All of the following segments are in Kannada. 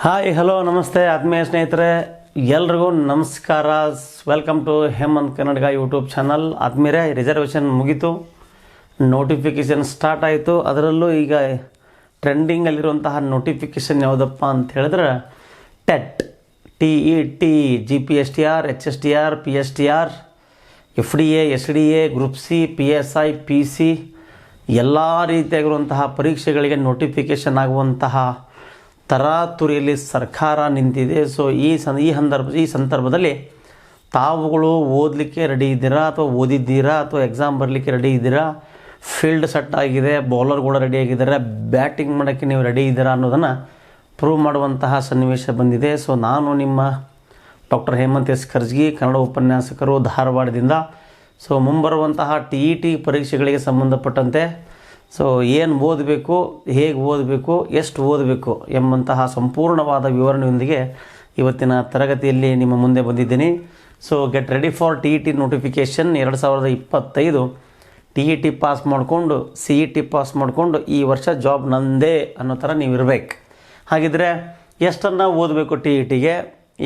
ಹಾಯ್, ಹಲೋ, ನಮಸ್ತೆ ಆತ್ಮೀಯ ಸ್ನೇಹಿತರೆ. ಎಲ್ರಿಗೂ ನಮಸ್ಕಾರ. Welcome to Hemanth Kannadiga YouTube channel ಆದ್ಮೇಲೆ ರಿಸರ್ವೇಷನ್ ಮುಗೀತು. ನೋಟಿಫಿಕೇಷನ್ ಸ್ಟಾರ್ಟ್ ಆಯಿತು. ಅದರಲ್ಲೂ ಈಗ ಟ್ರೆಂಡಿಂಗಲ್ಲಿರುವಂತಹ ನೋಟಿಫಿಕೇಷನ್ ಯಾವುದಪ್ಪ ಅಂತ ಹೇಳಿದ್ರೆ TET T E T G P S T R H S T R P S T R F D A S D A group C P S I P C ಎಲ್ಲ ರೀತಿಯಾಗಿರುವಂತಹ ಪರೀಕ್ಷೆಗಳಿಗೆ ನೋಟಿಫಿಕೇಷನ್ ಆಗುವಂತಹ ತರಾತುರಿಯಲ್ಲಿ ಸರ್ಕಾರ ನಿಂತಿದೆ. ಸೊ ಈ ಸಂ ಈ ಸಂದರ್ಭ, ಈ ಸಂದರ್ಭದಲ್ಲಿ ತಾವುಗಳು ಓದಲಿಕ್ಕೆ ರೆಡಿ ಇದ್ದೀರಾ? ಅಥವಾ ಓದಿದ್ದೀರಾ? ಅಥವಾ ಎಕ್ಸಾಮ್ ಬರಲಿಕ್ಕೆ ರೆಡಿ ಇದ್ದೀರಾ? ಫೀಲ್ಡ್ ಸೆಟ್ ಆಗಿದೆ ಬೌಲರ್ ಕೂಡ ರೆಡಿ ಆಗಿದ್ದಾರೆ ಬ್ಯಾಟಿಂಗ್ ಮಾಡೋಕ್ಕೆ ನೀವು ರೆಡಿ ಇದ್ದೀರಾ ಅನ್ನೋದನ್ನು ಪ್ರೂವ್ ಮಾಡುವಂತಹ ಸನ್ನಿವೇಶ ಬಂದಿದೆ. ಸೊ ನಾನು ನಿಮ್ಮ ಡಾಕ್ಟರ್ ಹೇಮಂತ್ ಎಸ್ ಖರ್ಜ್ಗಿ ಕನ್ನಡ ಉಪನ್ಯಾಸಕರು ಧಾರವಾಡದಿಂದ. ಸೊ ಮುಂಬರುವಂತಹ ಟಿ ಇ ಟಿ ಪರೀಕ್ಷೆಗಳಿಗೆ ಸಂಬಂಧಪಟ್ಟಂತೆ ಸೊ ಏನು ಓದಬೇಕು, ಹೇಗೆ ಓದಬೇಕು, ಎಷ್ಟು ಓದಬೇಕು ಎಂಬಂತಹ ಸಂಪೂರ್ಣವಾದ ವಿವರಣೆಯೊಂದಿಗೆ ಇವತ್ತಿನ ತರಗತಿಯಲ್ಲಿ ನಿಮ್ಮ ಮುಂದೆ ಬಂದಿದ್ದೀನಿ. So get ready for T E T notification ಎರಡು ಸಾವಿರದ ಇಪ್ಪತ್ತೈದು. ಟಿ ಇ ಟಿ ಪಾಸ್ ಮಾಡಿಕೊಂಡು ಸಿ ಇ ಟಿ ಪಾಸ್ ಮಾಡಿಕೊಂಡು ಈ ವರ್ಷ ಜಾಬ್ ನಂದೇ ಅನ್ನೋ ಥರ ನೀವು ಇರಬೇಕು. ಹಾಗಿದ್ರೆ, ಎಷ್ಟನ್ನು ಓದಬೇಕು ಟಿ ಇ ಟಿಗೆ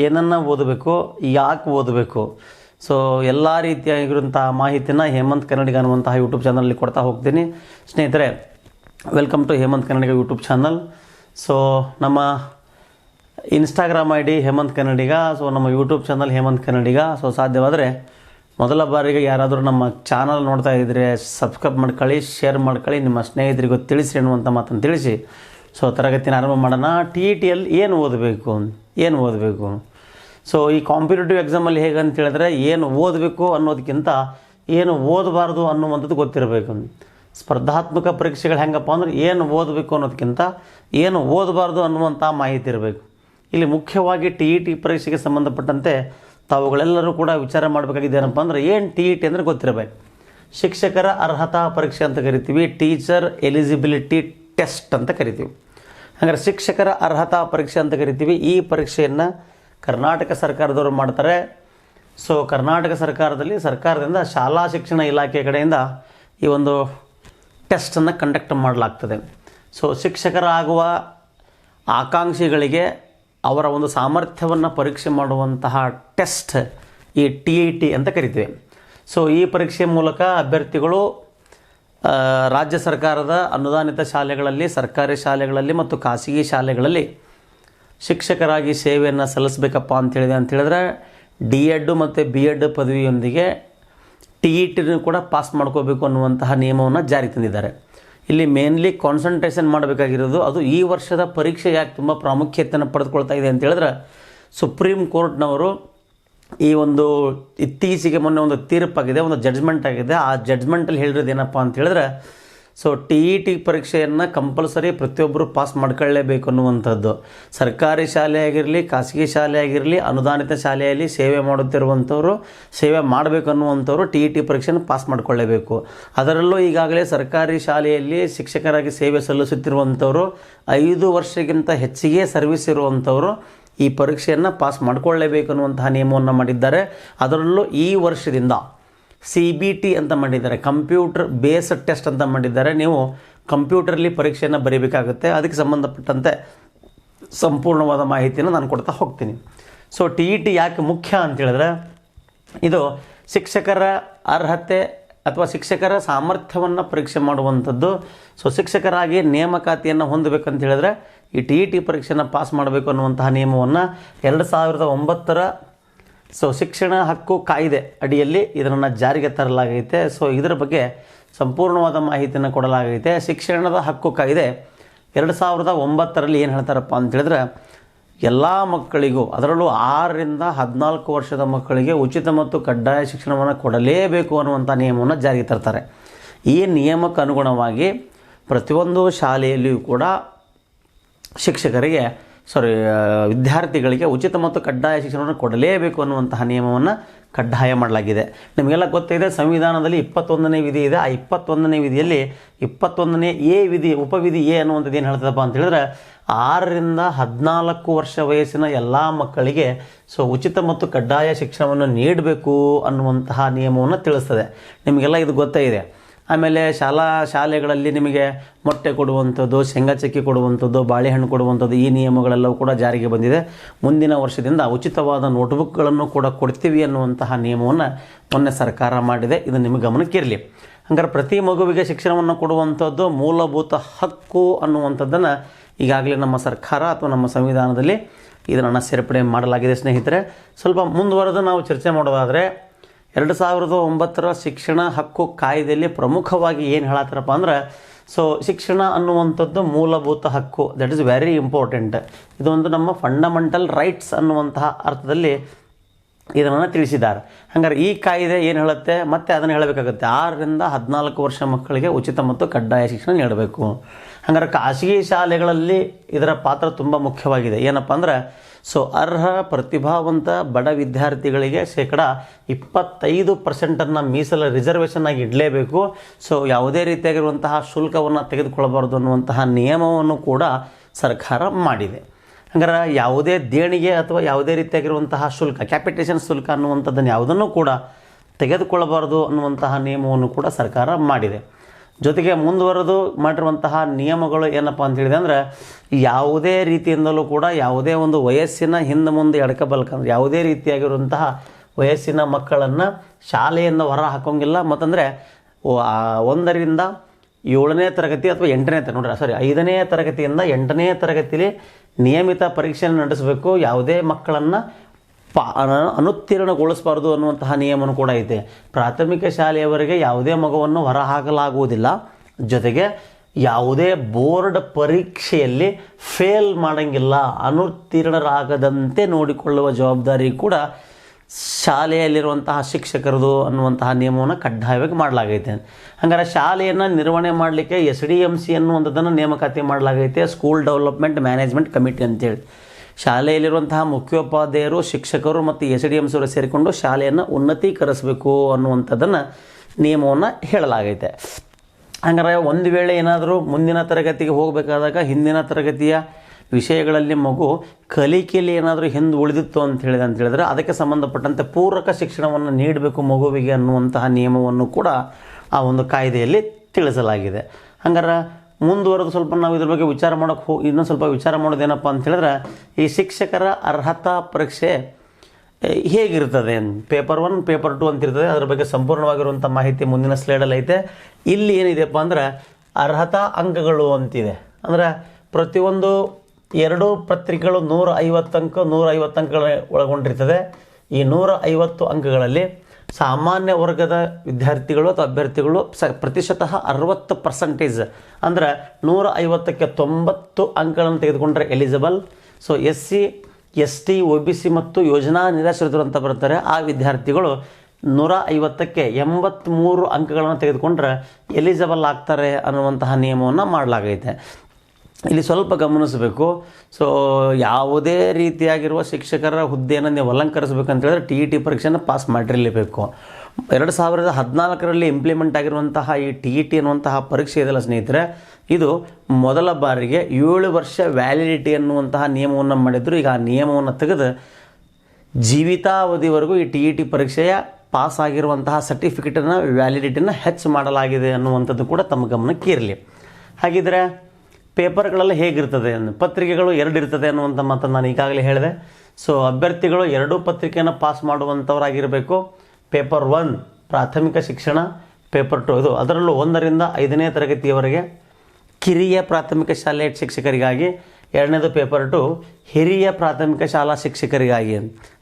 ಏನನ್ನು ಓದಬೇಕು, ಯಾಕೆ ಓದಬೇಕು? ಸೊ ಎಲ್ಲ ರೀತಿಯಾಗಿರುವಂತಹ ಮಾಹಿತಿನ ಹೇಮಂತ್ ಕನ್ನಡಿಗ ಅನ್ನುವಂತಹ ಯೂಟ್ಯೂಬ್ ಚಾನಲಲ್ಲಿ ಕೊಡ್ತಾ ಹೋಗ್ತೀನಿ. ಸ್ನೇಹಿತರೆ welcome to Hemant Kannadiga YouTube channel so ನಮ್ಮ Instagram I D Hemant Kannadiga. So ನಮ್ಮ YouTube channel Hemant Kannadiga. So ಸಾಧ್ಯವಾದರೆ ಮೊದಲ ಬಾರಿಗೆ ಯಾರಾದರೂ ನಮ್ಮ ಚಾನಲ್ ನೋಡ್ತಾ ಇದ್ದರೆ ಸಬ್ಸ್ಕ್ರೈಬ್ ಮಾಡ್ಕೊಳ್ಳಿ ಶೇರ್ ಮಾಡ್ಕೊಳ್ಳಿ, ನಿಮ್ಮ ಸ್ನೇಹಿತರಿಗೂ ತಿಳಿಸಿ ಅನ್ನುವಂಥ ಮಾತನ್ನು ತಿಳಿಸಿ. ಸೊ ತರಗತಿನ ಆರಂಭ ಮಾಡೋಣ. ಟಿ ಇ ಟಿಯಲ್ಲಿ ಏನು ಓದಬೇಕು? ಏನು ಓದಬೇಕು? ಸೊ ಈ ಕಾಂಪಿಟೇಟಿವ್ ಎಕ್ಸಾಮಲ್ಲಿ ಹೇಗೆ ಅಂತ ಹೇಳಿದ್ರೆ ಏನು ಓದಬೇಕು ಅನ್ನೋದಕ್ಕಿಂತ ಏನು ಓದಬಾರ್ದು ಅನ್ನುವಂಥದ್ದು ಗೊತ್ತಿರಬೇಕು. ಸ್ಪರ್ಧಾತ್ಮಕ ಪರೀಕ್ಷೆಗಳು ಹೆಂಗಪ್ಪ ಅಂದ್ರೆ ಏನು ಓದಬೇಕು ಅನ್ನೋದಕ್ಕಿಂತ ಏನು ಓದಬಾರ್ದು ಅನ್ನುವಂಥ ಮಾಹಿತಿ ಇರಬೇಕು. ಇಲ್ಲಿ ಮುಖ್ಯವಾಗಿ ಟಿ ಇ ಟಿ ಪರೀಕ್ಷೆಗೆ ಸಂಬಂಧಪಟ್ಟಂತೆ ತಾವುಗಳೆಲ್ಲರೂ ಕೂಡ ವಿಚಾರ ಮಾಡಬೇಕಾಗಿದೆ ಏನಪ್ಪ ಅಂದರೆ ಏನು ಟಿ ಇ ಟಿ ಅಂದರೆ ಗೊತ್ತಿರಬೇಕು. ಶಿಕ್ಷಕರ ಅರ್ಹತಾ ಪರೀಕ್ಷೆ ಅಂತ ಕರಿತೀವಿ ಟೀಚರ್ ಎಲಿಜಿಬಿಲಿಟಿ ಟೆಸ್ಟ್ ಅಂತ ಕರಿತೀವಿ. ಹಾಗಾದ್ರೆ ಶಿಕ್ಷಕರ ಅರ್ಹತಾ ಪರೀಕ್ಷೆ ಅಂತ ಕರಿತೀವಿ, ಈ ಪರೀಕ್ಷೆಯನ್ನು ಕರ್ನಾಟಕ ಸರ್ಕಾರದವರು ಮಾಡ್ತಾರೆ. ಸೊ ಕರ್ನಾಟಕ ಸರ್ಕಾರದಲ್ಲಿ ಸರ್ಕಾರದಿಂದ ಶಾಲಾ ಶಿಕ್ಷಣ ಇಲಾಖೆ ಕಡೆಯಿಂದ ಈ ಒಂದು ಟೆಸ್ಟನ್ನು ಕಂಡಕ್ಟ್ ಮಾಡಲಾಗ್ತದೆ. ಸೊ ಶಿಕ್ಷಕರಾಗುವ ಆಕಾಂಕ್ಷಿಗಳಿಗೆ ಅವರ ಒಂದು ಸಾಮರ್ಥ್ಯವನ್ನು ಪರೀಕ್ಷೆ ಮಾಡುವಂತಹ ಟೆಸ್ಟ್ ಈ ಟಿ ಇ ಟಿ ಅಂತ ಕರಿತೀವಿ. ಸೊ ಈ ಪರೀಕ್ಷೆ ಮೂಲಕ ಅಭ್ಯರ್ಥಿಗಳು ರಾಜ್ಯ ಸರ್ಕಾರದ ಅನುದಾನಿತ ಶಾಲೆಗಳಲ್ಲಿ, ಸರ್ಕಾರಿ ಶಾಲೆಗಳಲ್ಲಿ ಮತ್ತು ಖಾಸಗಿ ಶಾಲೆಗಳಲ್ಲಿ ಶಿಕ್ಷಕರಾಗಿ ಸೇವೆಯನ್ನು ಸಲ್ಲಿಸಬೇಕಪ್ಪ ಅಂತ ಹೇಳಿದೆ ಅಂತ ಹೇಳಿದ್ರೆ ಡಿ ಎಡ್ಡು ಮತ್ತು ಬಿ ಎಡ್ ಪದವಿಯೊಂದಿಗೆ ಟಿ ಇ ಟಿನೂ ಕೂಡ ಪಾಸ್ ಮಾಡ್ಕೋಬೇಕು ಅನ್ನುವಂತಹ ನಿಯಮವನ್ನು ಜಾರಿ ತಂದಿದ್ದಾರೆ. ಇಲ್ಲಿ ಮೇನ್ಲಿ ಕಾನ್ಸಂಟ್ರೇಷನ್ ಮಾಡಬೇಕಾಗಿರೋದು ಅದು ಈ ವರ್ಷದ ಪರೀಕ್ಷೆ ಯಾಕೆ ತುಂಬ ಪ್ರಾಮುಖ್ಯತೆಯನ್ನು ಪಡೆದುಕೊಳ್ತಾ ಇದೆ ಅಂತ ಹೇಳಿದ್ರೆ ಸುಪ್ರೀಂ ಕೋರ್ಟ್ನವರು ಈ ಒಂದು ಇತ್ತೀಚೆಗೆ ಮೊನ್ನೆ ಒಂದು ತೀರ್ಪಾಗಿದೆ, ಒಂದು ಜಡ್ಜ್ಮೆಂಟ್ ಆಗಿದೆ. ಆ ಜಡ್ಜ್ಮೆಂಟಲ್ಲಿ ಹೇಳಿರೋದು ಏನಪ್ಪ ಅಂತ ಹೇಳಿದ್ರೆ ಸೊ ಟಿ ಇ ಟಿ ಪರೀಕ್ಷೆಯನ್ನು ಕಂಪಲ್ಸರಿ ಪ್ರತಿಯೊಬ್ಬರು ಪಾಸ್ ಮಾಡ್ಕೊಳ್ಳೇಬೇಕು ಅನ್ನುವಂಥದ್ದು. ಸರ್ಕಾರಿ ಶಾಲೆ ಆಗಿರಲಿ, ಖಾಸಗಿ ಶಾಲೆ ಆಗಿರಲಿ, ಅನುದಾನಿತ ಶಾಲೆಯಲ್ಲಿ ಸೇವೆ ಮಾಡುತ್ತಿರುವಂಥವರು ಸೇವೆ ಮಾಡಬೇಕು ಅನ್ನುವಂಥವ್ರು ಟಿ ಇ ಟಿ ಪರೀಕ್ಷೆಯನ್ನು ಪಾಸ್ ಮಾಡಿಕೊಳ್ಳೇಬೇಕು. ಅದರಲ್ಲೂ ಈಗಾಗಲೇ ಸರ್ಕಾರಿ ಶಾಲೆಯಲ್ಲಿ ಶಿಕ್ಷಕರಾಗಿ ಸೇವೆ ಸಲ್ಲಿಸುತ್ತಿರುವಂಥವರು ಐದು ವರ್ಷಕ್ಕಿಂತ ಹೆಚ್ಚಿಗೆ ಸರ್ವಿಸ್ ಇರುವಂಥವರು ಈ ಪರೀಕ್ಷೆಯನ್ನು ಪಾಸ್ ಮಾಡಿಕೊಳ್ಳೇಬೇಕು ಅನ್ನುವಂತಹ ನಿಯಮವನ್ನು ಮಾಡಿದ್ದಾರೆ. ಅದರಲ್ಲೂ ಈ ವರ್ಷದಿಂದ ಸಿ ಬಿ ಟಿ ಅಂತ ಮಾಡಿದ್ದಾರೆ. ಕಂಪ್ಯೂಟರ್ ಬೇಸ್ಡ್ ಟೆಸ್ಟ್ ಅಂತ ಮಾಡಿದ್ದಾರೆ. ನೀವು ಕಂಪ್ಯೂಟರ್ಲಿ ಪರೀಕ್ಷೆಯನ್ನು ಬರೀಬೇಕಾಗುತ್ತೆ. ಅದಕ್ಕೆ ಸಂಬಂಧಪಟ್ಟಂತೆ ಸಂಪೂರ್ಣವಾದ ಮಾಹಿತಿಯನ್ನು ನಾನು ಕೊಡ್ತಾ ಹೋಗ್ತೀನಿ. ಸೊ ಟಿ ಇ ಟಿ ಯಾಕೆ ಮುಖ್ಯ ಅಂತೇಳಿದ್ರೆ ಇದು ಶಿಕ್ಷಕರ ಅರ್ಹತೆ ಅಥವಾ ಶಿಕ್ಷಕರ ಸಾಮರ್ಥ್ಯವನ್ನು ಪರೀಕ್ಷೆ ಮಾಡುವಂಥದ್ದು. ಸೊ ಶಿಕ್ಷಕರಾಗಿ ನೇಮಕಾತಿಯನ್ನು ಹೊಂದಬೇಕಂತ ಹೇಳಿದ್ರೆ, ಈ ಟಿ ಇ ಟಿ ಪರೀಕ್ಷೆಯನ್ನು ಪಾಸ್ ಮಾಡಬೇಕು ಅನ್ನುವಂತಹ ನಿಯಮವನ್ನು ಎರಡು ಸಾವಿರದ ಒಂಬತ್ತರ ಸೊ ಶಿಕ್ಷಣ ಹಕ್ಕು ಕಾಯ್ದೆ ಅಡಿಯಲ್ಲಿ ಇದನ್ನು ಜಾರಿಗೆ ತರಲಾಗೈತೆ. ಸೊ ಇದರ ಬಗ್ಗೆ ಸಂಪೂರ್ಣವಾದ ಮಾಹಿತಿಯನ್ನು ಕೊಡಲಾಗೈತೆ. ಶಿಕ್ಷಣದ ಹಕ್ಕು ಕಾಯ್ದೆ ಎರಡು ಸಾವಿರದ ಒಂಬತ್ತರಲ್ಲಿ ಏನು ಹೇಳ್ತಾರಪ್ಪ ಅಂತ ಹೇಳಿದ್ರೆ, ಎಲ್ಲ ಮಕ್ಕಳಿಗೂ, ಅದರಲ್ಲೂ ಆರರಿಂದ ಹದಿನಾಲ್ಕು ವರ್ಷದ ಮಕ್ಕಳಿಗೆ ಉಚಿತ ಮತ್ತು ಕಡ್ಡಾಯ ಶಿಕ್ಷಣವನ್ನು ಕೊಡಲೇಬೇಕು ಅನ್ನುವಂಥ ನಿಯಮವನ್ನು ಜಾರಿಗೆ ತರ್ತಾರೆ. ಈ ನಿಯಮಕ್ಕೆ ಅನುಗುಣವಾಗಿ ಪ್ರತಿಯೊಂದು ಶಾಲೆಯಲ್ಲಿಯೂ ಕೂಡ ಶಿಕ್ಷಕರಿಗೆ ಸಾರಿ ವಿದ್ಯಾರ್ಥಿಗಳಿಗೆ ಉಚಿತ ಮತ್ತು ಕಡ್ಡಾಯ ಶಿಕ್ಷಣವನ್ನು ಕೊಡಲೇಬೇಕು ಅನ್ನುವಂತಹ ನಿಯಮವನ್ನು ಕಡ್ಡಾಯ ಮಾಡಲಾಗಿದೆ. ನಿಮಗೆಲ್ಲ ಗೊತ್ತಿದೆ ಸಂವಿಧಾನದಲ್ಲಿ ಇಪ್ಪತ್ತೊಂದನೇ ವಿಧಿ ಇದೆ. ಆ ಇಪ್ಪತ್ತೊಂದನೇ ವಿಧಿಯಲ್ಲಿ ಇಪ್ಪತ್ತೊಂದನೇ ಎ ವಿಧಿ, ಉಪವಿಧಿ ಎ ಅನ್ನುವಂಥದ್ದು ಏನು ಹೇಳ್ತದಪ್ಪ ಅಂತ ಹೇಳಿದ್ರೆ ಆರರಿಂದ ಹದಿನಾಲ್ಕು ವರ್ಷ ವಯಸ್ಸಿನ ಎಲ್ಲ ಮಕ್ಕಳಿಗೆ ಸೊ ಉಚಿತ ಮತ್ತು ಕಡ್ಡಾಯ ಶಿಕ್ಷಣವನ್ನು ನೀಡಬೇಕು ಅನ್ನುವಂತಹ ನಿಯಮವನ್ನು ತಿಳಿಸ್ತದೆ. ನಿಮಗೆಲ್ಲ ಇದು ಗೊತ್ತೇ ಇದೆ. ಆಮೇಲೆ ಶಾಲಾ ಶಾಲೆಗಳಲ್ಲಿ ನಿಮಗೆ ಮೊಟ್ಟೆ ಕೊಡುವಂಥದ್ದು ಶೇಂಗಾ ಚಕ್ಕಿ ಕೊಡುವಂಥದ್ದು, ಬಾಳೆಹಣ್ಣು ಕೊಡುವಂಥದ್ದು ಈ ನಿಯಮಗಳೆಲ್ಲವೂ ಕೂಡ ಜಾರಿಗೆ ಬಂದಿದೆ. ಮುಂದಿನ ವರ್ಷದಿಂದ ಉಚಿತವಾದ ನೋಟ್ಬುಕ್ಗಳನ್ನು ಕೂಡ ಕೊಡ್ತೀವಿ ಅನ್ನುವಂತಹ ನಿಯಮವನ್ನು ಮೊನ್ನೆ ಸರ್ಕಾರ ಮಾಡಿದೆ. ಇದು ನಿಮ್ಮ ಗಮನಕ್ಕಿರಲಿ. ಹಂಗಾರೆ ಪ್ರತಿ ಮಗುವಿಗೆ ಶಿಕ್ಷಣವನ್ನು ಕೊಡುವಂಥದ್ದು ಮೂಲಭೂತ ಹಕ್ಕು ಅನ್ನುವಂಥದ್ದನ್ನು ಈಗಾಗಲೇ ನಮ್ಮ ಸರ್ಕಾರ ಅಥವಾ ನಮ್ಮ ಸಂವಿಧಾನದಲ್ಲಿ ಇದನ್ನು ಸೇರ್ಪಡೆ ಮಾಡಲಾಗಿದೆ. ಸ್ನೇಹಿತರೆ, ಸ್ವಲ್ಪ ಮುಂದುವರೆದು ನಾವು ಚರ್ಚೆ ಮಾಡೋದಾದರೆ ಎರಡು ಸಾವಿರದ ಒಂಬತ್ತರ ಶಿಕ್ಷಣ ಹಕ್ಕು ಕಾಯ್ದೆಯಲ್ಲಿ ಪ್ರಮುಖವಾಗಿ ಏನು ಹೇಳತ್ತಾರಪ್ಪ ಅಂದ್ರೆ ಸೊ ಶಿಕ್ಷಣ ಅನ್ನುವಂಥದ್ದು ಮೂಲಭೂತ ಹಕ್ಕು. ದಟ್ ಇಸ್ ವೆರಿ ಇಂಪಾರ್ಟೆಂಟ್ ಇದೊಂದು ನಮ್ಮ ಫಂಡಮೆಂಟಲ್ ರೈಟ್ಸ್ ಅನ್ನುವಂತಹ ಅರ್ಥದಲ್ಲಿ ಇದನ್ನು ತಿಳಿಸಿದ್ದಾರೆ. ಹಂಗಾರೆ ಈ ಕಾಯ್ದೆ ಏನು ಹೇಳುತ್ತೆ? ಮತ್ತೆ ಅದನ್ನು ಹೇಳಬೇಕಾಗುತ್ತೆ. ಆರರಿಂದ ಹದಿನಾಲ್ಕು ವರ್ಷ ಮಕ್ಕಳಿಗೆ ಉಚಿತ ಮತ್ತು ಕಡ್ಡಾಯ ಶಿಕ್ಷಣ ನೀಡಬೇಕು. ಹಂಗಾರೆ ಖಾಸಗಿ ಶಾಲೆಗಳಲ್ಲಿ ಇದರ ಪಾತ್ರ ತುಂಬ ಮುಖ್ಯವಾಗಿದೆ. ಏನಪ್ಪ ಅಂದ್ರೆ, ಸೊ ಅರ್ಹ, ಪ್ರತಿಭಾವಂತ ಬಡ ವಿದ್ಯಾರ್ಥಿಗಳಿಗೆ ಶೇಕಡ ಇಪ್ಪತ್ತೈದು ಪರ್ಸೆಂಟನ್ನು ಮೀಸಲು ರಿಸರ್ವೇಷನ್ ಆಗಿ ಇಡಲೇಬೇಕು. ಸೊ ಯಾವುದೇ ರೀತಿಯಾಗಿರುವಂತಹ ಶುಲ್ಕವನ್ನು ತೆಗೆದುಕೊಳ್ಳಬಾರ್ದು ಅನ್ನುವಂತಹ ನಿಯಮವನ್ನು ಕೂಡ ಸರ್ಕಾರ ಮಾಡಿದೆ. ಹಂಗಾರೆ ಯಾವುದೇ ದೇಣಿಗೆ ಅಥವಾ ಯಾವುದೇ ರೀತಿಯಾಗಿರುವಂತಹ ಶುಲ್ಕ ಕ್ಯಾಪಿಟೇಷನ್ ಶುಲ್ಕ ಅನ್ನುವಂಥದ್ದನ್ನು ಯಾವುದನ್ನು ಕೂಡ ತೆಗೆದುಕೊಳ್ಳಬಾರ್ದು ಅನ್ನುವಂತಹ ನಿಯಮವನ್ನು ಕೂಡ ಸರ್ಕಾರ ಮಾಡಿದೆ. ಜೊತೆಗೆ ಮುಂದುವರೆದು ಮಾಡಿರುವಂತಹ ನಿಯಮಗಳು ಏನಪ್ಪ ಅಂತ ಹೇಳಿದೆ ಅಂದರೆ ಯಾವುದೇ ರೀತಿಯಿಂದಲೂ ಕೂಡ ಯಾವುದೇ ಒಂದು ವಯಸ್ಸಿನ ಹಿಂದೆ ಮುಂದೆ ಎಡಕಬಲ್ಕಂದ್ರೆ ಯಾವುದೇ ರೀತಿಯಾಗಿರುವಂತಹ ವಯಸ್ಸಿನ ಮಕ್ಕಳನ್ನು ಶಾಲೆಯಿಂದ ಹೊರ ಹಾಕೋಂಗಿಲ್ಲ. ಮತ್ತಂದರೆ ಒಂದರಿಂದ ಏಳನೇ ತರಗತಿ ಅಥವಾ ಎಂಟನೇ ತರಗತಿ, ನೋಡ್ರಿ ಸಾರಿ ಐದನೇ ತರಗತಿಯಿಂದ ಎಂಟನೇ ತರಗತಿಲಿ ನಿಯಮಿತ ಪರೀಕ್ಷೆಯನ್ನು ನಡೆಸಬೇಕು. ಯಾವುದೇ ಮಕ್ಕಳನ್ನು ಪಾ ಅನ- ಅನುತ್ತೀರ್ಣಗೊಳಿಸಬಾರ್ದು ಅನ್ನುವಂತಹ ನಿಯಮನೂ ಕೂಡ ಇದೆ. ಪ್ರಾಥಮಿಕ ಶಾಲೆಯವರೆಗೆ ಯಾವುದೇ ಮಗುವನ್ನು ಹೊರಹಾಕಲಾಗುವುದಿಲ್ಲ. ಜೊತೆಗೆ ಯಾವುದೇ ಬೋರ್ಡ್ ಪರೀಕ್ಷೆಯಲ್ಲಿ ಫೇಲ್ ಮಾಡಂಗಿಲ್ಲ. ಅನುತ್ತೀರ್ಣರಾಗದಂತೆ ನೋಡಿಕೊಳ್ಳುವ ಜವಾಬ್ದಾರಿ ಕೂಡ ಶಾಲೆಯಲ್ಲಿರುವಂತಹ ಶಿಕ್ಷಕರದು ಅನ್ನುವಂತಹ ನಿಯಮವನ್ನು ಕಡ್ಡಾಯವಾಗಿ ಮಾಡಲಾಗೈತೆ. ಹಂಗಾರೆ ಶಾಲೆಯನ್ನು ನಿರ್ವಹಣೆ ಮಾಡಲಿಕ್ಕೆ ಎಸ್ ಡಿ ಎಂ ಸಿ ಅನ್ನುವಂಥದ್ದನ್ನು ನೇಮಕಾತಿ ಮಾಡಲಾಗೈತೆ. ಸ್ಕೂಲ್ ಡೆವಲಪ್ಮೆಂಟ್ ಮ್ಯಾನೇಜ್ಮೆಂಟ್ ಕಮಿಟಿ ಅಂತೇಳಿ. ಶಾಲೆಯಲ್ಲಿರುವಂತಹ ಮುಖ್ಯೋಪಾಧ್ಯಾಯರು, ಶಿಕ್ಷಕರು ಮತ್ತು ಎಸ್ ಡಿ ಎಂ ಸೇರಿಕೊಂಡು ಶಾಲೆಯನ್ನು ಉನ್ನತೀಕರಿಸಬೇಕು ಅನ್ನುವಂಥದ್ದನ್ನು ನಿಯಮವನ್ನು ಹೇಳಲಾಗೈತೆ. ಹಂಗಾರೆ ಒಂದು ವೇಳೆ ಏನಾದರೂ ಮುಂದಿನ ತರಗತಿಗೆ ಹೋಗಬೇಕಾದಾಗ ಹಿಂದಿನ ತರಗತಿಯ ವಿಷಯಗಳಲ್ಲಿ ಮಗು ಕಲಿಕೆಯಲ್ಲಿ ಏನಾದರೂ ಹಿಂದೆ ಉಳಿದಿತ್ತು ಅಂತ ಹೇಳಿದೆ ಅಂತ ಹೇಳಿದ್ರೆ ಅದಕ್ಕೆ ಸಂಬಂಧಪಟ್ಟಂತೆ ಪೂರಕ ಶಿಕ್ಷಣವನ್ನು ನೀಡಬೇಕು ಮಗುವಿಗೆ ಅನ್ನುವಂತಹ ನಿಯಮವನ್ನು ಕೂಡ ಆ ಒಂದು ಕಾಯ್ದೆಯಲ್ಲಿ ತಿಳಿಸಲಾಗಿದೆ. ಹಂಗಾರೆ ಮುಂದುವರೆದು ಸ್ವಲ್ಪ ನಾವು ಇದ್ರ ಬಗ್ಗೆ ವಿಚಾರ ಮಾಡೋಕ್ಕೆ ಹೋ ಇನ್ನೊಂದು ಸ್ವಲ್ಪ ವಿಚಾರ ಮಾಡೋದೇನಪ್ಪ ಅಂತ ಹೇಳಿದ್ರೆ, ಈ ಶಿಕ್ಷಕರ ಅರ್ಹತಾ ಪರೀಕ್ಷೆ ಹೇಗಿರ್ತದೆ ಪೇಪರ್ ಒನ್, ಪೇಪರ್ ಟು ಅಂತ ಇರ್ತದೆ ಅದ್ರ ಬಗ್ಗೆ ಸಂಪೂರ್ಣವಾಗಿರುವಂಥ ಮಾಹಿತಿ ಮುಂದಿನ ಸ್ಲೈಡಲ್ಲಿ ಐತೆ. ಇಲ್ಲಿ ಏನಿದೆಯಪ್ಪ ಅಂದ್ರೆ, ಅರ್ಹತಾ ಅಂಕಗಳು ಅಂತಿದೆ. ಅಂದ್ರೆ, ಪ್ರತಿಯೊಂದು ಎರಡು ಪತ್ರಿಕೆಗಳು ನೂರ ಐವತ್ತು ಅಂಕ ನೂರ ಐವತ್ತು ಅಂಕಗಳ ಒಳಗೊಂಡಿರ್ತದೆ. ಈ ನೂರ ಐವತ್ತು ಅಂಕಗಳಲ್ಲಿ ಸಾಮಾನ್ಯ ವರ್ಗದ ವಿದ್ಯಾರ್ಥಿಗಳು ಅಥವಾ ಅಭ್ಯರ್ಥಿಗಳು ಸ ಪ್ರತಿಶತಃ ಅರವತ್ತು ಪರ್ಸೆಂಟೇಜ್ ಅಂದ್ರೆ ನೂರ ಐವತ್ತಕ್ಕೆ ತೊಂಬತ್ತು ಅಂಕಗಳನ್ನು ತೆಗೆದುಕೊಂಡ್ರೆ eligible so S C S T O B C ಮತ್ತು ಯೋಜನಾ ನಿರಾಶ್ರಿತರು ಅಂತ ಬರ್ತಾರೆ. ಆ ವಿದ್ಯಾರ್ಥಿಗಳು ನೂರ ಐವತ್ತಕ್ಕೆ ಎಂಬತ್ತ್ಮೂರು ಅಂಕಗಳನ್ನು ತೆಗೆದುಕೊಂಡ್ರೆ ಎಲಿಜಿಬಲ್ ಆಗ್ತಾರೆ ಅನ್ನುವಂತಹ ನಿಯಮವನ್ನು ಮಾಡಲಾಗೈತೆ. ಇಲ್ಲಿ ಸ್ವಲ್ಪ ಗಮನಿಸಬೇಕು. ಸೊ ಯಾವುದೇ ರೀತಿಯಾಗಿರುವ ಶಿಕ್ಷಕರ ಹುದ್ದೆಯನ್ನು ನೀವು ಅಲಂಕರಿಸಬೇಕಂತ ಹೇಳಿದ್ರೆ ಟಿ ಇ ಟಿ ಪರೀಕ್ಷೆನ ಪಾಸ್ ಮಾಡಿರಲೇಬೇಕು. ಎರಡು ಸಾವಿರದ ಹದಿನಾಲ್ಕರಲ್ಲಿ ಇಂಪ್ಲಿಮೆಂಟ್ ಆಗಿರುವಂತಹ ಈ ಟಿ ಇ ಟಿ ಅನ್ನುವಂತಹ ಪರೀಕ್ಷೆ ಇದೆಯಲ್ಲ ಸ್ನೇಹಿತರೆ? ಇದು ಮೊದಲ ಬಾರಿಗೆ ಏಳು ವರ್ಷ ವ್ಯಾಲಿಡಿಟಿ ಅನ್ನುವಂತಹ ನಿಯಮವನ್ನು ಮಾಡಿದ್ರು. ಈಗ ಆ ನಿಯಮವನ್ನು ತೆಗೆದು ಜೀವಿತಾವಧಿವರೆಗೂ ಈ ಟಿ ಇ ಟಿ ಪರೀಕ್ಷೆಯ ಪಾಸ್ ಆಗಿರುವಂತಹ ಸರ್ಟಿಫಿಕೇಟನ್ನು ವ್ಯಾಲಿಡಿಟಿನ ಹೆಚ್ಚು ಮಾಡಲಾಗಿದೆ ಅನ್ನುವಂಥದ್ದು ಕೂಡ ತಮ್ಮ ಗಮನಕ್ಕೆ ಇರಲಿ. ಹಾಗಿದ್ರೆ ಪೇಪರ್ಗಳೆಲ್ಲ ಹೇಗಿರ್ತದೆ ಪತ್ರಿಕೆಗಳು ಎರಡು ಇರ್ತದೆ ಅನ್ನುವಂಥ ಮಾತನ್ನು ನಾನು ಈಗಾಗಲೇ ಹೇಳಿದೆ. ಸೊ ಅಭ್ಯರ್ಥಿಗಳು ಎರಡೂ ಪತ್ರಿಕೆಯನ್ನು ಪಾಸ್ ಮಾಡುವಂಥವರಾಗಿರಬೇಕು. ಪೇಪರ್ ಒನ್ ಪ್ರಾಥಮಿಕ ಶಿಕ್ಷಣ ಪೇಪರ್ ಟು ಇದು ಅದರಲ್ಲೂ ಒಂದರಿಂದ ಐದನೇ ತರಗತಿಯವರೆಗೆ ಕಿರಿಯ ಪ್ರಾಥಮಿಕ ಶಾಲೆಯ ಶಿಕ್ಷಕರಿಗಾಗಿ, ಎರಡನೇದು ಪೇಪರ್ ಟು ಹಿರಿಯ ಪ್ರಾಥಮಿಕ ಶಾಲಾ ಶಿಕ್ಷಕರಿಗಾಗಿ.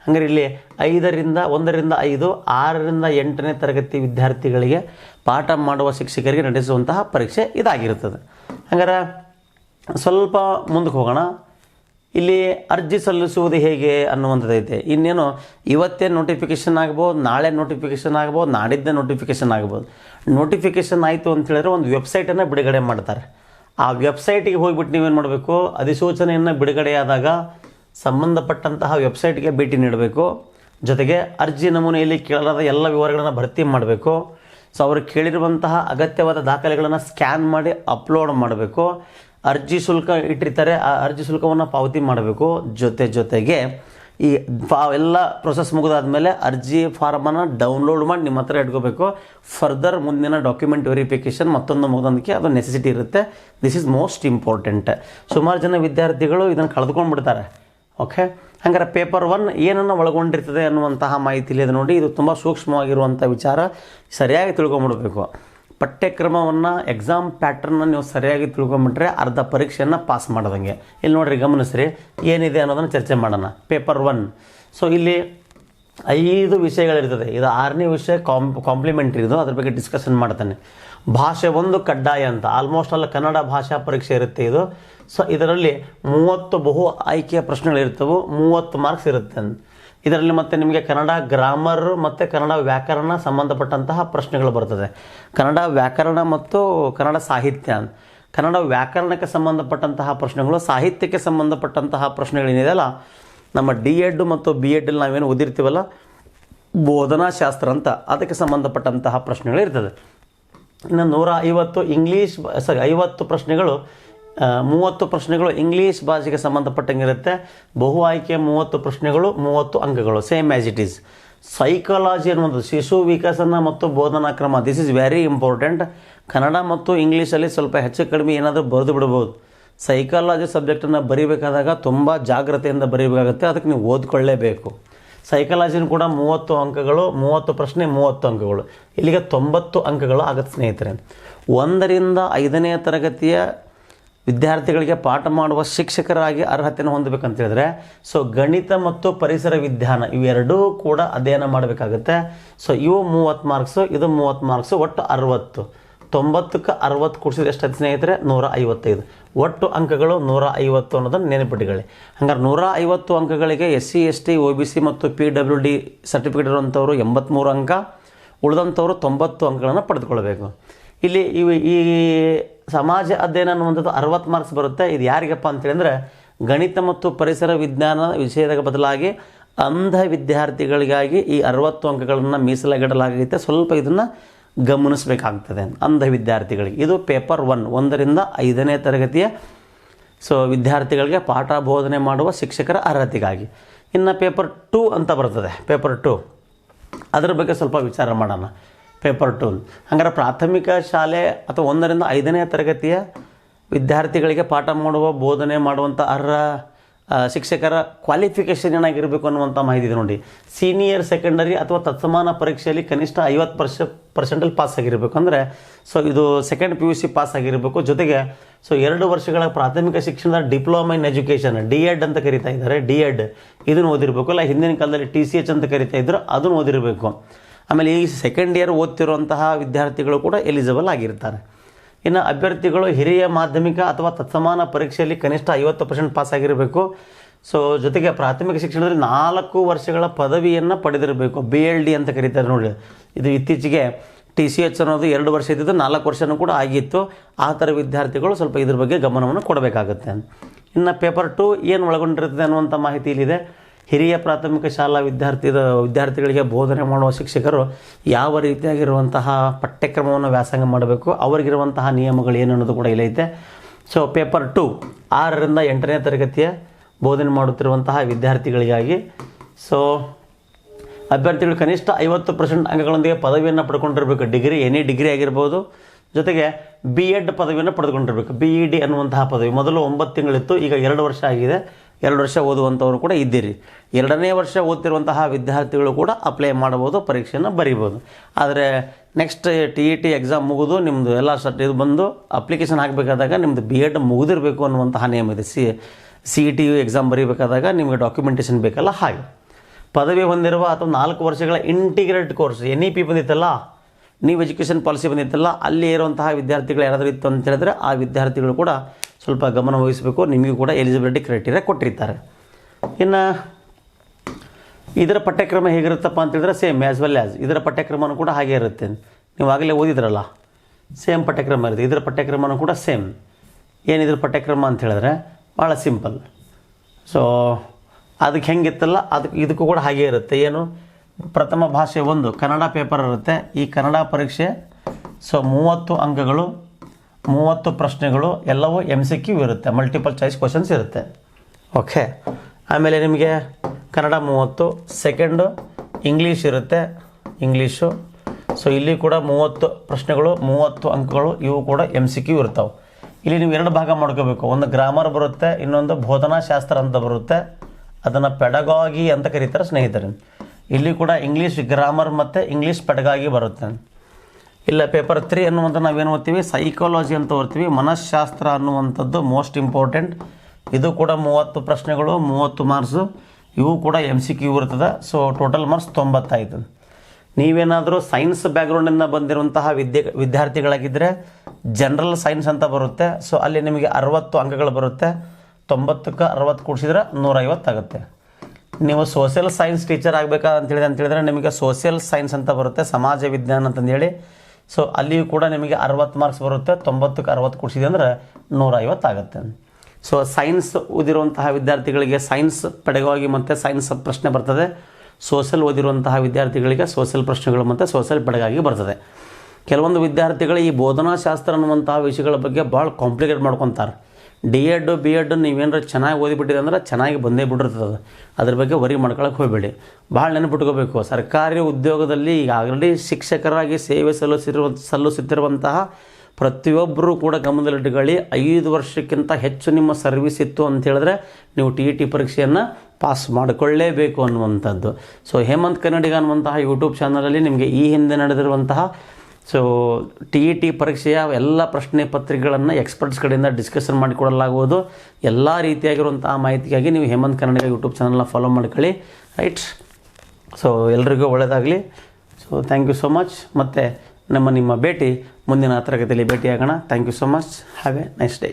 ಹಂಗಾರೆ ಇಲ್ಲಿ ಐದರಿಂದ, ಒಂದರಿಂದ ಐದು, ಆರರಿಂದ ಎಂಟನೇ ತರಗತಿ ವಿದ್ಯಾರ್ಥಿಗಳಿಗೆ ಪಾಠ ಮಾಡುವ ಶಿಕ್ಷಕರಿಗೆ ನಡೆಸುವಂತಹ ಪರೀಕ್ಷೆ ಇದಾಗಿರುತ್ತದೆ ಹಂಗಾರೆ ಸ್ವಲ್ಪ ಮುಂದಕ್ಕೆ ಹೋಗೋಣ. ಇಲ್ಲಿ ಅರ್ಜಿ ಸಲ್ಲಿಸುವುದು ಹೇಗೆ ಅನ್ನುವಂಥದ್ದೈತೆ. ಇನ್ನೇನು, ಇವತ್ತೇ ನೋಟಿಫಿಕೇಷನ್ ಆಗ್ಬೋದು, ನಾಳೆ ನೋಟಿಫಿಕೇಷನ್ ಆಗ್ಬೋದು, ನಾಡಿದ್ದೇ ನೋಟಿಫಿಕೇಷನ್ ಆಗ್ಬೋದು. ನೋಟಿಫಿಕೇಷನ್ ಆಯಿತು ಅಂತ ಹೇಳಿದ್ರೆ ಒಂದು ವೆಬ್ಸೈಟನ್ನು ಬಿಡುಗಡೆ ಮಾಡ್ತಾರೆ. ಆ ವೆಬ್ಸೈಟಿಗೆ ಹೋಗಿಬಿಟ್ಟು ನೀವೇನು ಮಾಡಬೇಕು? ಅಧಿಸೂಚನೆಯನ್ನು ಬಿಡುಗಡೆಯಾದಾಗ ಸಂಬಂಧಪಟ್ಟಂತಹ ವೆಬ್ಸೈಟ್ಗೆ ಭೇಟಿ ನೀಡಬೇಕು. ಜೊತೆಗೆ ಅರ್ಜಿ ನಮೂನೆಯಲ್ಲಿ ಕೇಳಲಾದ ಎಲ್ಲ ವಿವರಗಳನ್ನು ಭರ್ತಿ ಮಾಡಬೇಕು. ಸೊ ಅವರು ಕೇಳಿರುವಂತಹ ಅಗತ್ಯವಾದ ದಾಖಲೆಗಳನ್ನು ಸ್ಕ್ಯಾನ್ ಮಾಡಿ ಅಪ್ಲೋಡ್ ಮಾಡಬೇಕು. ಅರ್ಜಿ ಶುಲ್ಕ ಇಟ್ಟಿರ್ತಾರೆ, ಆ ಅರ್ಜಿ ಶುಲ್ಕವನ್ನು ಪಾವತಿ ಮಾಡಬೇಕು. ಜೊತೆ ಜೊತೆಗೆ ಈ ಫಾ, ಎಲ್ಲ ಪ್ರೊಸೆಸ್ ಮುಗಿದಾದ್ಮೇಲೆ ಅರ್ಜಿ ಫಾರ್ಮನ್ನು ಡೌನ್ಲೋಡ್ ಮಾಡಿ ನಿಮ್ಮ ಹತ್ರ ಇಟ್ಕೋಬೇಕು. ಫರ್ದರ್ ಮುಂದಿನ ಡಾಕ್ಯುಮೆಂಟ್ ವೆರಿಫಿಕೇಷನ್ ಮತ್ತೊಂದು ಮುಗಿದೋದಕ್ಕೆ ಅದು ನೆಸೆಸಿಟಿ ಇರುತ್ತೆ. ದಿಸ್ ಈಸ್ ಮೋಸ್ಟ್ ಇಂಪಾರ್ಟೆಂಟ್ ಸುಮಾರು ಜನ ವಿದ್ಯಾರ್ಥಿಗಳು ಇದನ್ನು ಕಳೆದುಕೊಂಡ್ಬಿಡ್ತಾರೆ. ಓಕೆ ಹಂಗಾರೆ ಪೇಪರ್ ಒನ್ ಏನನ್ನು ಒಳಗೊಂಡಿರ್ತದೆ ಅನ್ನುವಂತಹ ಮಾಹಿತಿ ಇದೆ ನೋಡಿ, ಇದು ತುಂಬ ಸೂಕ್ಷ್ಮವಾಗಿರುವಂಥ ವಿಚಾರ. ಸರಿಯಾಗಿ ತಿಳ್ಕೊಂಬಿಡ್ಬೇಕು. ಪಠ್ಯಕ್ರಮವನ್ನು ಎಕ್ಸಾಮ್ ಪ್ಯಾಟ್ರನ್ನ ನೀವು ಸರಿಯಾಗಿ ತಿಳ್ಕೊಂಬಿಟ್ರೆ ಅರ್ಧ ಪರೀಕ್ಷೆಯನ್ನು ಪಾಸ್ ಮಾಡಿದಂಗೆ. ಇಲ್ಲಿ ನೋಡ್ರಿ ಗಮನಿಸ್ರಿ, ಏನಿದೆ ಅನ್ನೋದನ್ನು ಚರ್ಚೆ ಮಾಡೋಣ. ಪೇಪರ್ ಒನ್ ಸೊ ಇಲ್ಲಿ ಐದು ವಿಷಯಗಳಿರ್ತದೆ. ಇದು ಆರನೇ ವಿಷಯ ಕಾಂಪ್ ಕಾಂಪ್ಲಿಮೆಂಟ್ರಿ ಇದು. ಅದ್ರ ಬಗ್ಗೆ ಡಿಸ್ಕಷನ್ ಮಾಡ್ತಾನೆ. ಭಾಷೆ ಒಂದು ಕಡ್ಡಾಯ ಅಂತ. ಆಲ್ಮೋಸ್ಟ್ ಅಲ್ಲ ಕನ್ನಡ ಭಾಷಾ ಪರೀಕ್ಷೆ ಇರುತ್ತೆ ಇದು. ಸೊ ಇದರಲ್ಲಿ ಮೂವತ್ತು ಬಹು ಆಯ್ಕೆಯ ಪ್ರಶ್ನೆಗಳಿರ್ತವೆ. ಮೂವತ್ತು ಮಾರ್ಕ್ಸ್ ಇರುತ್ತೆ ಇದರಲ್ಲಿ ಮತ್ತೆ ನಿಮಗೆ ಕನ್ನಡ ಗ್ರಾಮರ್ ಮತ್ತು ಕನ್ನಡ ವ್ಯಾಕರಣ ಸಂಬಂಧಪಟ್ಟಂತಹ ಪ್ರಶ್ನೆಗಳು ಬರ್ತದೆ. ಕನ್ನಡ ವ್ಯಾಕರಣ ಮತ್ತು ಕನ್ನಡ ಸಾಹಿತ್ಯ ಕನ್ನಡ ವ್ಯಾಕರಣಕ್ಕೆ ಸಂಬಂಧಪಟ್ಟಂತಹ ಪ್ರಶ್ನೆಗಳು, ಸಾಹಿತ್ಯಕ್ಕೆ ಸಂಬಂಧಪಟ್ಟಂತಹ ಪ್ರಶ್ನೆಗಳೇನಿದೆಯಲ್ಲ, ನಮ್ಮ ಡಿ ಎಡ್ ಮತ್ತು ಬಿ ಎಡ್ಡಲ್ಲಿ ನಾವೇನು ಓದಿರ್ತೀವಲ್ಲ, ಬೋಧನಾಶಾಸ್ತ್ರ ಅಂತ ಅದಕ್ಕೆ ಸಂಬಂಧಪಟ್ಟಂತಹ ಪ್ರಶ್ನೆಗಳು ಇರ್ತದೆ. ಇನ್ನು ನೂರ ಐವತ್ತು ಇಂಗ್ಲೀಷ್ ಸಾರಿ ಐವತ್ತು ಪ್ರಶ್ನೆಗಳು ಮೂವತ್ತು ಪ್ರಶ್ನೆಗಳು ಇಂಗ್ಲೀಷ್ ಭಾಷೆಗೆ ಸಂಬಂಧಪಟ್ಟಂಗಿರುತ್ತೆ. ಬಹು ಆಯ್ಕೆ ಮೂವತ್ತು ಪ್ರಶ್ನೆಗಳು, ಮೂವತ್ತು ಅಂಕಗಳು same as it is psychology ಅನ್ನೋದು ಶಿಶು ವಿಕಸನ ಮತ್ತು ಬೋಧನಾ ಕ್ರಮ this is very important Kannada ಮತ್ತು ಇಂಗ್ಲೀಷಲ್ಲಿ ಸ್ವಲ್ಪ ಹೆಚ್ಚು ಕಡಿಮೆ ಏನಾದರೂ ಬರೆದು ಬಿಡ್ಬೋದು. ಸೈಕಾಲಜಿ ಸಬ್ಜೆಕ್ಟನ್ನು ಬರೀಬೇಕಾದಾಗ ತುಂಬ ಜಾಗ್ರತೆಯಿಂದ ಬರೀಬೇಕಾಗುತ್ತೆ, ಅದಕ್ಕೆ ನೀವು ಓದ್ಕೊಳ್ಳೇಬೇಕು. ಸೈಕಾಲಜಿನ ಕೂಡ ಮೂವತ್ತು ಅಂಕಗಳು, ಮೂವತ್ತು ಪ್ರಶ್ನೆ, ಮೂವತ್ತು ಅಂಕಗಳು. ಇಲ್ಲಿಗೆ ತೊಂಬತ್ತು ಅಂಕಗಳು ಆಗುತ್ತೆ ಸ್ನೇಹಿತರೆ. ಒಂದರಿಂದ ಐದನೇ ತರಗತಿಯ ವಿದ್ಯಾರ್ಥಿಗಳಿಗೆ ಪಾಠ ಮಾಡುವ ಶಿಕ್ಷಕರಾಗಿ ಅರ್ಹತೆಯನ್ನು ಹೊಂದಬೇಕಂತ ಹೇಳಿದ್ರೆ ಸೊ ಗಣಿತ ಮತ್ತು ಪರಿಸರ ವಿಜ್ಞಾನ ಇವೆರಡೂ ಕೂಡ ಅಧ್ಯಯನ ಮಾಡಬೇಕಾಗುತ್ತೆ. ಸೊ ಇವು ಮೂವತ್ತು ಮಾರ್ಕ್ಸು ಇದು ಮೂವತ್ತು ಮಾರ್ಕ್ಸು ಒಟ್ಟು ಅರವತ್ತು. ತೊಂಬತ್ತಕ್ಕೆ ಅರವತ್ತು ಕೊಡಿಸಿದ್ರೆ ಎಷ್ಟು ಸ್ನೇಹಿತರೆ? ನೂರ ಐವತ್ತೈದು. ಒಟ್ಟು ಅಂಕಗಳು ನೂರ ಐವತ್ತು ಅನ್ನೋದನ್ನು ನೆನಪಿಟ್ಟುಕೊಳ್ಳಿ ಹಂಗಾರೆ ನೂರ ಐವತ್ತು ಅಂಕಗಳಿಗೆ S C, S T O B C ಮತ್ತು ಪಿ ಡಬ್ಲ್ಯೂ ಡಿ ಸರ್ಟಿಫಿಕೇಟ್ ಇರುವಂಥವ್ರು ಎಂಬತ್ತ್ಮೂರು ಅಂಕ, ಉಳಿದಂಥವ್ರು ತೊಂಬತ್ತು ಅಂಕಗಳನ್ನು ಪಡೆದುಕೊಳ್ಬೇಕು. ಇಲ್ಲಿ ಇವು ಈ ಸಮಾಜ ಅಧ್ಯಯನ ಅನ್ನುವಂಥದ್ದು ಅರವತ್ತು ಮಾರ್ಕ್ಸ್ ಬರುತ್ತೆ. ಇದು ಯಾರಿಗಪ್ಪ ಅಂತೇಳಿ ಅಂದರೆ ಗಣಿತ ಮತ್ತು ಪರಿಸರ ವಿಜ್ಞಾನ ವಿಷಯದ ಬದಲಾಗಿ ಅಂಧ ವಿದ್ಯಾರ್ಥಿಗಳಿಗಾಗಿ ಈ ಅರವತ್ತು ಅಂಕಗಳನ್ನು ಮೀಸಲಾಗಿಡಲಾಗೈತೆ. ಸ್ವಲ್ಪ ಇದನ್ನು ಗಮನಿಸಬೇಕಾಗ್ತದೆ. ಅಂಧ ವಿದ್ಯಾರ್ಥಿಗಳಿಗೆ. ಇದು ಪೇಪರ್ ಒನ್, ಒಂದರಿಂದ ಐದನೇ ತರಗತಿಯ, ಸೊ ವಿದ್ಯಾರ್ಥಿಗಳಿಗೆ ಪಾಠ ಬೋಧನೆ ಮಾಡುವ ಶಿಕ್ಷಕರ ಅರ್ಹತೆಗಾಗಿ. ಇನ್ನು ಪೇಪರ್ ಟೂ ಅಂತ ಬರ್ತದೆ. Paper two. ಅದರ ಬಗ್ಗೆ ಸ್ವಲ್ಪ ವಿಚಾರ ಮಾಡೋಣ. ಪೇಪರ್ ಟೂಲ್. ಹಂಗಾರೆ ಪ್ರಾಥಮಿಕ ಶಾಲೆ ಅಥವಾ ಒಂದರಿಂದ ಐದನೇ ತರಗತಿಯ ವಿದ್ಯಾರ್ಥಿಗಳಿಗೆ ಪಾಠ ಮಾಡುವ, ಬೋಧನೆ ಮಾಡುವಂಥ ಅರ್ಹ ಶಿಕ್ಷಕರ ಕ್ವಾಲಿಫಿಕೇಷನ್ ಏನಾಗಿರಬೇಕು ಅನ್ನುವಂಥ ಮಾಹಿತಿ ಇದೆ ನೋಡಿ. ಸೀನಿಯರ್ ಸೆಕೆಂಡರಿ ಅಥವಾ ತತ್ಸಮಾನ ಪರೀಕ್ಷೆಯಲ್ಲಿ ಕನಿಷ್ಠ ಐವತ್ತು ಪರ್ಶ ಪರ್ಸೆಂಟಲ್ಲಿ ಪಾಸ್ ಆಗಿರಬೇಕು. ಅಂದರೆ ಸೊ ಇದು second P U C pass ಆಗಿರಬೇಕು. ಜೊತೆಗೆ ಸೊ ಎರಡು ವರ್ಷಗಳ ಪ್ರಾಥಮಿಕ ಶಿಕ್ಷಣದ diploma in education D Ed ಅಂತ ಕರಿತಾ ಇದ್ದಾರೆ. ಡಿ ಎಡ್ ಇದನ್ನು ಓದಿರಬೇಕು. ಅಲ್ಲ, ಹಿಂದಿನ ಕಾಲದಲ್ಲಿ ಟಿ ಸಿ ಎಚ್ ಅಂತ ಕರಿತಾ ಇದ್ದರು ಅದನ್ನು ಓದಿರಬೇಕು. ಆಮೇಲೆ ಈ ಸೆಕೆಂಡ್ ಇಯರ್ ಓದ್ತಿರುವಂತಹ ವಿದ್ಯಾರ್ಥಿಗಳು ಕೂಡ ಎಲಿಜಿಬಲ್ ಆಗಿರ್ತಾರೆ. ಇನ್ನು ಅಭ್ಯರ್ಥಿಗಳು ಹಿರಿಯ ಮಾಧ್ಯಮಿಕ ಅಥವಾ ತತ್ಸಮಾನ ಪರೀಕ್ಷೆಯಲ್ಲಿ ಕನಿಷ್ಠ ಐವತ್ತು ಪರ್ಸೆಂಟ್ ಪಾಸ್ ಆಗಿರಬೇಕು. ಸೊ ಜೊತೆಗೆ ಪ್ರಾಥಮಿಕ ಶಿಕ್ಷಣದಲ್ಲಿ ನಾಲ್ಕು ವರ್ಷಗಳ ಪದವಿಯನ್ನು ಪಡೆದಿರಬೇಕು. ಬಿ ಎಲ್ ಡಿ ಅಂತ ಕರೀತಾರೆ ನೋಡಿ ಇದು ಇತ್ತೀಚೆಗೆ ಟಿ ಸಿ ಎಚ್ ಅನ್ನೋದು ಎರಡು ವರ್ಷ ಇದ್ದಿದ್ದು ನಾಲ್ಕು ವರ್ಷನೂ ಕೂಡ ಆಗಿತ್ತು. ಆ ಥರ ವಿದ್ಯಾರ್ಥಿಗಳು ಸ್ವಲ್ಪ ಇದ್ರ ಬಗ್ಗೆ ಗಮನವನ್ನು ಕೊಡಬೇಕಾಗುತ್ತೆ ಇನ್ನು ಪೇಪರ್ ಟು ಏನು ಒಳಗೊಂಡಿರುತ್ತದೆ ಅನ್ನುವಂಥ ಮಾಹಿತಿ ಇಲ್ಲಿದೆ. ಹಿರಿಯ ಪ್ರಾಥಮಿಕ ಶಾಲಾ ವಿದ್ಯಾರ್ಥಿ ವಿದ್ಯಾರ್ಥಿಗಳಿಗೆ ಬೋಧನೆ ಮಾಡುವ ಶಿಕ್ಷಕರು ಯಾವ ರೀತಿಯಾಗಿರುವಂತಹ ಪಠ್ಯಕ್ರಮವನ್ನು ವ್ಯಾಸಂಗ ಮಾಡಬೇಕು, ಅವರಿಗಿರುವಂತಹ ನಿಯಮಗಳು ಏನು ಅನ್ನೋದು ಕೂಡ ಇಲ್ಲೈತೆ ಸೊ ಪೇಪರ್ ಟು ಆರರಿಂದ ಎಂಟನೇ ತರಗತಿಯ ಬೋಧನೆ ಮಾಡುತ್ತಿರುವಂತಹ ವಿದ್ಯಾರ್ಥಿಗಳಿಗಾಗಿ. ಸೊ ಅಭ್ಯರ್ಥಿಗಳು ಕನಿಷ್ಠ ಐವತ್ತು ಪರ್ಸೆಂಟ್ ಅಂಕಗಳೊಂದಿಗೆ ಪದವಿಯನ್ನು ಪಡ್ಕೊಂಡಿರಬೇಕು. ಡಿಗ್ರಿ ಎನಿ ಡಿಗ್ರಿ ಆಗಿರ್ಬೋದು. ಜೊತೆಗೆ ಬಿ ಎಡ್ ಪದವಿಯನ್ನು ಪಡೆದುಕೊಂಡಿರಬೇಕು. ಬಿ ಇ ಡಿ ಅನ್ನುವಂತಹ ಪದವಿ. ಮೊದಲು ಒಂಬತ್ತು ತಿಂಗಳಿತ್ತು, ಈಗ ಎರಡು ವರ್ಷ ಆಗಿದೆ. ಎರಡು ವರ್ಷ ಓದುವಂಥವ್ರು ಕೂಡ ಇದ್ದೀರಿ. ಎರಡನೇ ವರ್ಷ ಓದ್ತಿರುವಂತಹ ವಿದ್ಯಾರ್ಥಿಗಳು ಕೂಡ ಅಪ್ಲೈ ಮಾಡ್ಬೋದು ಪರೀಕ್ಷೆಯನ್ನು ಬರೀಬೋದು ಆದರೆ next T E T exam ಮುಗಿದು ನಿಮ್ಮದು ಎಲ್ಲ ಸರ್ಟ್ ಇದು ಬಂದು ಅಪ್ಲಿಕೇಶನ್ ಹಾಕಬೇಕಾದಾಗ ನಿಮ್ಮದು ಬಿ ಎಡ್ ಮುಗಿದಿರಬೇಕು ಅನ್ನುವಂತಹ ನಿಯಮ ಇದೆ. C C E T U exam ಬರೀಬೇಕಾದಾಗ ನಿಮಗೆ ಡಾಕ್ಯುಮೆಂಟೇಷನ್ ಬೇಕಲ್ಲ ಹಾಗೆ. ಪದವಿ ಹೊಂದಿರುವ ಅಥವಾ ನಾಲ್ಕು ವರ್ಷಗಳ integrate course N E P ಬಂದಿತ್ತಲ್ಲ ನೀವು ಎಜುಕೇಷನ್ ಪಾಲಿಸಿ ಬಂದಿತ್ತಲ್ಲ, ಅಲ್ಲಿ ಇರುವಂತಹ ವಿದ್ಯಾರ್ಥಿಗಳು ಯಾರಾದರೂ ಇತ್ತು ಅಂತ ಹೇಳಿದ್ರೆ ಆ ವಿದ್ಯಾರ್ಥಿಗಳು ಕೂಡ ಸ್ವಲ್ಪ ಗಮನ ವಹಿಸಬೇಕು. ನಿಮಗೂ ಕೂಡ ಎಲಿಜಿಬಿಲಿಟಿ ಕ್ರೈಟೀರಿಯಾ ಕೊಟ್ಟಿರ್ತಾರೆ. ಇನ್ನು ಇದರ ಪಠ್ಯಕ್ರಮ ಹೇಗಿರುತ್ತಪ್ಪ ಅಂತ ಹೇಳಿದ್ರೆ ಸೇಮ್ ಆ್ಯಸ್ ವೆಲ್ ಆ್ಯಸ್ ಇದರ ಪಠ್ಯಕ್ರಮನೂ ಕೂಡ ಹಾಗೆ ಇರುತ್ತೆ. ನೀವು ಆಗಲೇ ಓದಿದ್ರಲ್ಲ ಸೇಮ್ ಪಠ್ಯಕ್ರಮ ಇರುತ್ತೆ. ಇದರ ಪಠ್ಯಕ್ರಮನೂ ಕೂಡ ಸೇಮ್ ಏನಿದ್ರ ಪಠ್ಯಕ್ರಮ ಅಂತ ಹೇಳಿದ್ರೆ ಭಾಳ ಸಿಂಪಲ್ ಸೊ ಅದಕ್ಕೆ ಹೆಂಗಿತ್ತಲ್ಲ ಅದಕ್ಕೆ ಇದಕ್ಕೂ ಕೂಡ ಹಾಗೆ ಇರುತ್ತೆ. ಏನು? ಪ್ರಥಮ ಭಾಷೆ ಒಂದು ಕನ್ನಡ ಪೇಪರ್ ಇರುತ್ತೆ. ಈ ಕನ್ನಡ ಪರೀಕ್ಷೆ ಸೊ ಮೂವತ್ತು ಅಂಕಗಳು ಮೂವತ್ತು ಪ್ರಶ್ನೆಗಳು ಎಲ್ಲವೂ ಎಂ ಸಿ ಕ್ಯೂ ಇರುತ್ತೆ ಮಲ್ಟಿಪಲ್ ಚಾಯ್ಸ್ ಕ್ವಶನ್ಸ್ ಇರುತ್ತೆ. ಓಕೆ ಆಮೇಲೆ ನಿಮಗೆ ಕನ್ನಡ ಮೂವತ್ತು ಸೆಕೆಂಡು ಇಂಗ್ಲೀಷ್ ಇರುತ್ತೆ ಇಂಗ್ಲೀಷು ಸೊ ಇಲ್ಲಿ ಕೂಡ ಮೂವತ್ತು ಪ್ರಶ್ನೆಗಳು, ಮೂವತ್ತು ಅಂಕಗಳು, ಇವು ಕೂಡ ಎಂ ಸಿ ಕ್ಯೂ ಇರ್ತಾವೆ. ಇಲ್ಲಿ ನೀವು ಎರಡು ಭಾಗ ಮಾಡ್ಕೋಬೇಕು. ಒಂದು ಗ್ರಾಮರ್ ಬರುತ್ತೆ, ಇನ್ನೊಂದು ಬೋಧನಾಶಾಸ್ತ್ರ ಅಂತ ಬರುತ್ತೆ. ಅದನ್ನು ಪೆಡಗಾಗಿ ಅಂತ ಕರೀತಾರೆ ಸ್ನೇಹಿತರೆ. ಇಲ್ಲಿ ಕೂಡ ಇಂಗ್ಲೀಷ್ ಗ್ರಾಮರ್ ಮತ್ತು ಇಂಗ್ಲೀಷ್ ಪೆಡಗಾಗಿ ಬರುತ್ತೆ. ಇಲ್ಲ ಪೇಪರ್ ತ್ರೀ ಅನ್ನುವಂಥ ನಾವೇನು ಓದ್ತೀವಿ? ಸೈಕಾಲಜಿ ಅಂತ ಓದ್ತೀವಿ. ಮನಃಶಾಸ್ತ್ರ ಅನ್ನುವಂಥದ್ದು ಮೋಸ್ಟ್ ಇಂಪಾರ್ಟೆಂಟ್ ಇದು ಕೂಡ ಮೂವತ್ತು ಪ್ರಶ್ನೆಗಳು, ಮೂವತ್ತು ಮಾರ್ಕ್ಸು ಇವು ಕೂಡ ಎಂ ಸಿ ಕ್ಯೂ ಇರ್ತದೆ. ಸೊ ಟೋಟಲ್ ಮಾರ್ಕ್ಸ್ ತೊಂಬತ್ತಾಯ್ತು ನೀವೇನಾದರೂ ಸೈನ್ಸ್ ಬ್ಯಾಕ್ಗ್ರೌಂಡಿಂದ ಬಂದಿರುವಂತಹ ವಿದ್ಯೆ ವಿದ್ಯಾರ್ಥಿಗಳಾಗಿದ್ದರೆ ಜನರಲ್ ಸೈನ್ಸ್ ಅಂತ ಬರುತ್ತೆ. ಸೊ ಅಲ್ಲಿ ನಿಮಗೆ ಅರವತ್ತು ಅಂಕಗಳು ಬರುತ್ತೆ. ತೊಂಬತ್ತಕ್ಕೆ ಅರವತ್ತು ಕೂಡಿಸಿದ್ರೆ ನೂರೈವತ್ತಾಗುತ್ತೆ ನೀವು ಸೋಷಿಯಲ್ ಸೈನ್ಸ್ ಟೀಚರ್ ಆಗಬೇಕಾ ಅಂತ ಹೇಳಿದ್ರೆ ನಿಮಗೆ ಸೋಷಿಯಲ್ ಸೈನ್ಸ್ ಅಂತ ಬರುತ್ತೆ. ಸಮಾಜ ವಿಜ್ಞಾನ ಅಂತಂದೇಳಿ. ಸೊ ಅಲ್ಲಿಯೂ ಕೂಡ ನಿಮಗೆ ಅರವತ್ತು ಮಾರ್ಕ್ಸ್ ಬರುತ್ತೆ, ತೊಂಬತ್ತಕ್ಕೆ ಅರವತ್ತು ಕೊಡಿಸಿದೆ ಅಂದರೆ ನೂರ ಐವತ್ತಾಗುತ್ತೆ ಸೊ ಸೈನ್ಸ್ ಓದಿರುವಂತಹ ವಿದ್ಯಾರ್ಥಿಗಳಿಗೆ ಸೈನ್ಸ್ ಪಡೆಗಾಗಿ ಮತ್ತು ಸೈನ್ಸ್ ಪ್ರಶ್ನೆ ಬರ್ತದೆ. ಸೋಷಲ್ ಓದಿರುವಂತಹ ವಿದ್ಯಾರ್ಥಿಗಳಿಗೆ ಸೋಷಲ್ ಪ್ರಶ್ನೆಗಳು ಮತ್ತು ಸೋಷಲ್ ಪಡೆಗಾಗಿ ಬರ್ತದೆ. ಕೆಲವೊಂದು ವಿದ್ಯಾರ್ಥಿಗಳು ಈ ಬೋಧನಾಶಾಸ್ತ್ರ ಅನ್ನುವಂತಹ ವಿಷಯಗಳ ಬಗ್ಗೆ ಭಾಳ ಕಾಂಪ್ಲಿಕೇಟ್ ಮಾಡ್ಕೊತಾರೆ. ಡಿ ಎಡ್ಡು, ಬಿ ಎಡ್ ನೀವೇನಾರ ಚೆನ್ನಾಗಿ ಓದಿಬಿಟ್ಟಿದೆ ಅಂದ್ರೆ ಚೆನ್ನಾಗಿ ಬಂದೇ ಬಿಟ್ಟಿರ್ತದೆ ಅದು. ಅದ್ರ ಬಗ್ಗೆ ವರಿ ಮಾಡ್ಕೊಳಕ್ಕೆ ಹೋಗಬೇಡಿ. ಭಾಳ ನೆನಪಿಟ್ಕೋಬೇಕು. ಸರ್ಕಾರಿ ಉದ್ಯೋಗದಲ್ಲಿ ಈಗ ಆಲ್ರೆಡಿ ಶಿಕ್ಷಕರಾಗಿ ಸೇವೆ ಸಲ್ಲಿಸಿರುವ, ಸಲ್ಲಿಸುತ್ತಿರುವಂತಹ ಪ್ರತಿಯೊಬ್ಬರೂ ಕೂಡ ಗಮನದಲ್ಲಿಟ್ಟುಕೊಳ್ಳಿ ಐದು ವರ್ಷಕ್ಕಿಂತ ಹೆಚ್ಚು ನಿಮ್ಮ ಸರ್ವಿಸ್ ಇತ್ತು ಅಂತ ಹೇಳಿದ್ರೆ ನೀವು ಟಿ ಇ ಟಿ ಪರೀಕ್ಷೆಯನ್ನು ಪಾಸ್ ಮಾಡಿಕೊಳ್ಳೇಬೇಕು ಅನ್ನುವಂಥದ್ದು. ಸೊ ಹೇಮಂತ್ ಕನ್ನಡಿಗ ಅನ್ನುವಂತಹ ಯೂಟ್ಯೂಬ್ ಚಾನಲಲ್ಲಿ ನಿಮಗೆ ಈ ಹಿಂದೆ ನಡೆದಿರುವಂತಹ ಸೊ ಟಿ ಇ ಟಿ ಪರೀಕ್ಷೆಯ ಎಲ್ಲ ಪ್ರಶ್ನೆ ಪತ್ರಿಕೆಗಳನ್ನು ಎಕ್ಸ್ಪರ್ಟ್ಸ್ ಕಡೆಯಿಂದ ಡಿಸ್ಕಷನ್ ಮಾಡಿಕೊಡಲಾಗುವುದು. ಎಲ್ಲ ರೀತಿಯಾಗಿರುವಂಥ ಮಾಹಿತಿಗಾಗಿ ನೀವು ಹೇಮಂತ್ ಕನ್ನಡಿಗ ಯೂಟ್ಯೂಬ್ ಚಾನಲ್ನ ಫಾಲೋ ಮಾಡ್ಕೊಳ್ಳಿ. ರೈಟ್ ಸೊ ಎಲ್ರಿಗೂ ಒಳ್ಳೆಯದಾಗಲಿ so thank you so much ಮತ್ತು ನಮ್ಮ ನಿಮ್ಮ ಭೇಟಿ ಮುಂದಿನ ತರಗತಿಯಲ್ಲಿ ಭೇಟಿಯಾಗೋಣ. Thank you so much have a nice day